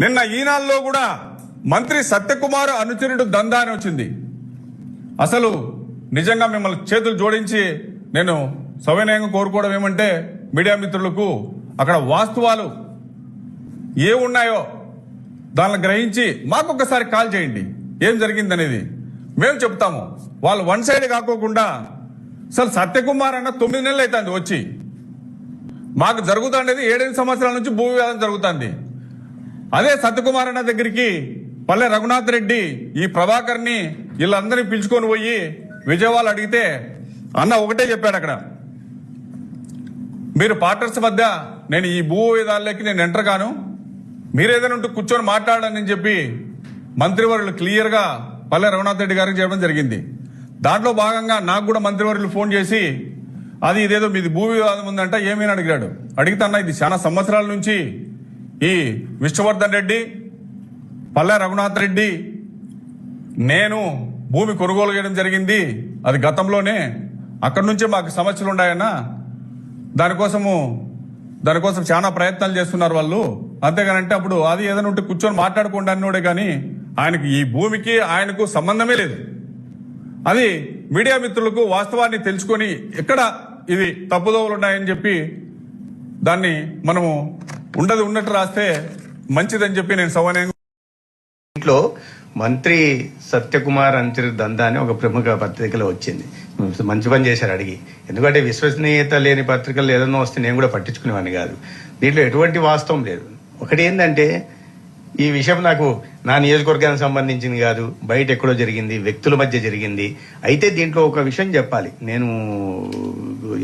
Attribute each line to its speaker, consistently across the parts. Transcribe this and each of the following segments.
Speaker 1: నిన్న ఈనాల్లో కూడా మంత్రి సత్యకుమార్ అనుచరుడు దందా అని వచ్చింది. అసలు నిజంగా మిమ్మల్ని చేతులు జోడించి నేను సవినయంగా కోరుకోవడం ఏమంటే మీడియా మిత్రులకు అక్కడ వాస్తవాలు ఏ ఉన్నాయో దాన్ని గ్రహించి మాకు కాల్ చేయండి. ఏం జరిగిందనేది మేము చెప్తాము. వాళ్ళు వన్ సైడ్ కాకోకుండా అసలు సత్యకుమార్ అన్న తొమ్మిది నెలలు అవుతుంది వచ్చి. మాకు జరుగుతుండేది ఏడెనిమిది సంవత్సరాల నుంచి భూమి వ్యాధం జరుగుతుంది. అదే సత్యకుమార్ అన్న దగ్గరికి పల్లె రఘునాథ్ రెడ్డి ఈ ప్రభాకర్ని వీళ్ళందరినీ పిలుచుకొని పోయి విజయవాడ అడిగితే అన్న ఒకటే చెప్పాడు అక్కడ. మీరు పార్టర్స్ మధ్య నేను ఈ భూ విధాలకి నేను ఎంటర్ కాను. మీరేదైనా ఉంటే కూర్చొని మాట్లాడాలని చెప్పి మంత్రివర్యులు క్లియర్గా పల్లె రఘునాథ్ రెడ్డి గారికి చెప్పడం జరిగింది. దాంట్లో భాగంగా నాకు కూడా మంత్రివర్యులు ఫోన్ చేసి అది ఇదేదో మీది భూ వివాదం ఉందంట ఏమీ? అడిగాడు అడిగితే అన్న ఇది చాలా సంవత్సరాల నుంచి ఈ విష్ణువర్ధన్ రెడ్డి పల్లె రఘునాథ్ రెడ్డి నేను భూమి కొనుగోలు చేయడం జరిగింది. అది గతంలోనే అక్కడి నుంచే మాకు సమస్యలు ఉన్నాయన్నా దానికోసము దానికోసం చాలా ప్రయత్నాలు చేస్తున్నారు వాళ్ళు. అంతేగానంటే అప్పుడు అది ఏదైనా ఉంటే కూర్చొని మాట్లాడుకోండి అన్నోడే కానీ ఆయనకు ఈ భూమికి ఆయనకు సంబంధమే లేదు. అది మీడియా మిత్రులకు వాస్తవాన్ని తెలుసుకొని ఎక్కడ ఇది తప్పుదోవలు ఉన్నాయని చెప్పి దాన్ని మనము ఉండదు ఉన్నట్టు రాస్తే మంచిదని చెప్పి నేను సవనయంగా
Speaker 2: ఇంట్లో మంత్రి సత్యకుమార్ అంచరి దందా అని ఒక ప్రముఖ పత్రికలో వచ్చింది. మంచి పని చేశారు అడిగి. ఎందుకంటే విశ్వసనీయత లేని పత్రికలు ఏదైనా వస్తే నేను కూడా పట్టించుకునేవాడిని కాదు. దీంట్లో ఎటువంటి వాస్తవం లేదు. ఒకటి ఏంటంటే ఈ విషయం నాకు నా నియోజకవర్గానికి సంబంధించింది కాదు బయట ఎక్కడో జరిగింది వ్యక్తుల మధ్య జరిగింది. అయితే దీంట్లో ఒక విషయం చెప్పాలి. నేను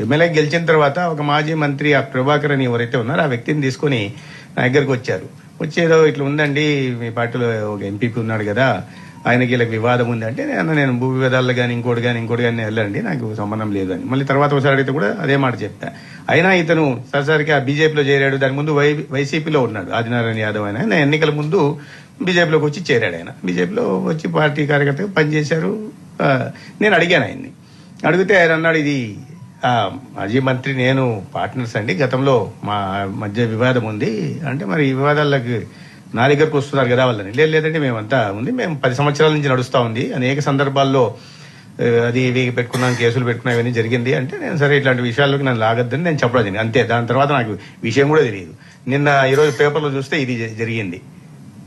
Speaker 2: ఎమ్మెల్యే గెలిచిన తర్వాత ఒక మాజీ మంత్రి ఆ ప్రభాకర్ అని ఎవరైతే ఉన్నారో ఆ వ్యక్తిని తీసుకొని నా దగ్గరకు వచ్చారు. వచ్చేదో ఇట్లా ఉందండి మీ పార్టీలో ఒక ఎంపీపీ ఉన్నాడు కదా ఆయనకి ఇలా వివాదం ఉంది అంటే నేను నేను భూ వివాదాల్లో కానీ ఇంకోటి కానీ ఇంకోటి కానీ వెళ్ళండి నాకు సంబంధం లేదని. మళ్ళీ తర్వాత ఒకసారి అడిగితే కూడా అదే మాట చెప్తా. అయినా ఇతను సరిసరికి ఆ బీజేపీలో చేరాడు దాని ముందు వై వైసీపీలో ఉన్నాడు. ఆదినారాయణ యాదవ్ ఆయన. ఆయన ఎన్నికల ముందు బీజేపీలోకి వచ్చి చేరాడు ఆయన. బీజేపీలో వచ్చి పార్టీ కార్యకర్తగా పనిచేశారు. నేను అడిగాను ఆయన్ని. అడిగితే ఆయన అన్నాడు ఇది ఆ, మాజీ మంత్రి నేను పార్ట్నర్స్ అండి. గతంలో మా మధ్య వివాదం ఉంది. అంటే మరి ఈ వివాదాలకు నా దగ్గరకు వస్తున్నారు కదా వాళ్ళని. లేదు లేదండి మేమంతా ఉంది. మేము పది సంవత్సరాల నుంచి నడుస్తూ ఉంది. అనేక సందర్భాల్లో అది ఇవి పెట్టుకున్నాం కేసులు పెట్టుకున్నాం ఇవన్నీ జరిగింది. అంటే నేను సరే ఇట్లాంటి విషయాల్లోకి నన్ను లాగద్దని నేను చెప్పడం అంతే. దాని తర్వాత నాకు విషయం కూడా తెలియదు. నిన్న ఈరోజు పేపర్లో చూస్తే ఇది జరిగింది.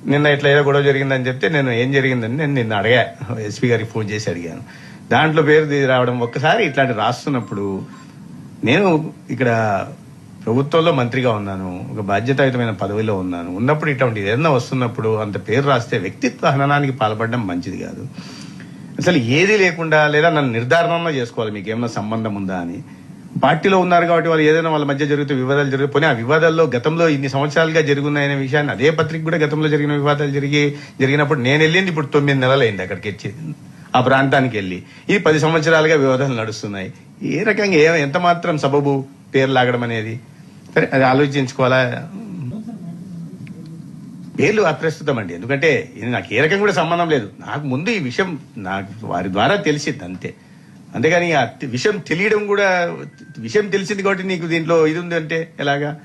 Speaker 2: నిన్న ఇట్లా ఏదో గొడవ జరిగిందని చెప్తే నేను ఏం జరిగిందని నేను నిన్న అడిగా. ఎస్పీ గారికి ఫోన్ చేసి అడిగాను. దాంట్లో పేరు రావడం ఒక్కసారి ఇట్లాంటి రాస్తున్నప్పుడు నేను ఇక్కడ ప్రభుత్వంలో మంత్రిగా ఉన్నాను ఒక బాధ్యతాయుతమైన పదవిలో ఉన్నాను ఉన్నప్పుడు ఇటువంటి ఏదైనా వస్తున్నప్పుడు అంత పేరు రాస్తే వ్యక్తిత్వ హననానికి పాల్పడడం మంచిది కాదు. అసలు ఏది లేకుండా లేదా నన్ను నిర్ధారణ చేసుకోవాలి మీకు ఏమైనా సంబంధం ఉందా అని. పార్టీలో ఉన్నారు కాబట్టి వాళ్ళు ఏదైనా వాళ్ళ మధ్య జరుగుతూ వివాదాలు జరుగుతూ పోనీ ఆ వివాదాల్లో గతంలో ఇన్ని సంవత్సరాలుగా జరుగున్నాయనే విషయాన్ని అదే పత్రిక కూడా గతంలో జరిగిన వివాదాలు జరిగి జరిగినప్పుడు నేను వెళ్ళింది ఇప్పుడు తొమ్మిది నెలలు అయింది అక్కడికి వచ్చి ఆ ప్రాంతానికి వెళ్ళి. ఈ పది సంవత్సరాలుగా వివాదాలు నడుస్తున్నాయి. ఏ రకంగా ఏ ఎంత మాత్రం సబబు పేరు లాగడం అనేది? సరే అది ఆలోచించుకోవాలా? పేర్లు అప్రస్తుతం అండి ఎందుకంటే ఇది నాకు ఏ రకం కూడా సంబంధం లేదు. నాకు ముందు ఈ విషయం నాకు వారి ద్వారా తెలిసింది అంతే. అంతేగాని ఆ విషయం తెలియడం కూడా విషయం తెలిసింది కాబట్టి నీకు దీంట్లో ఇది ఉంది అంటే ఎలాగా?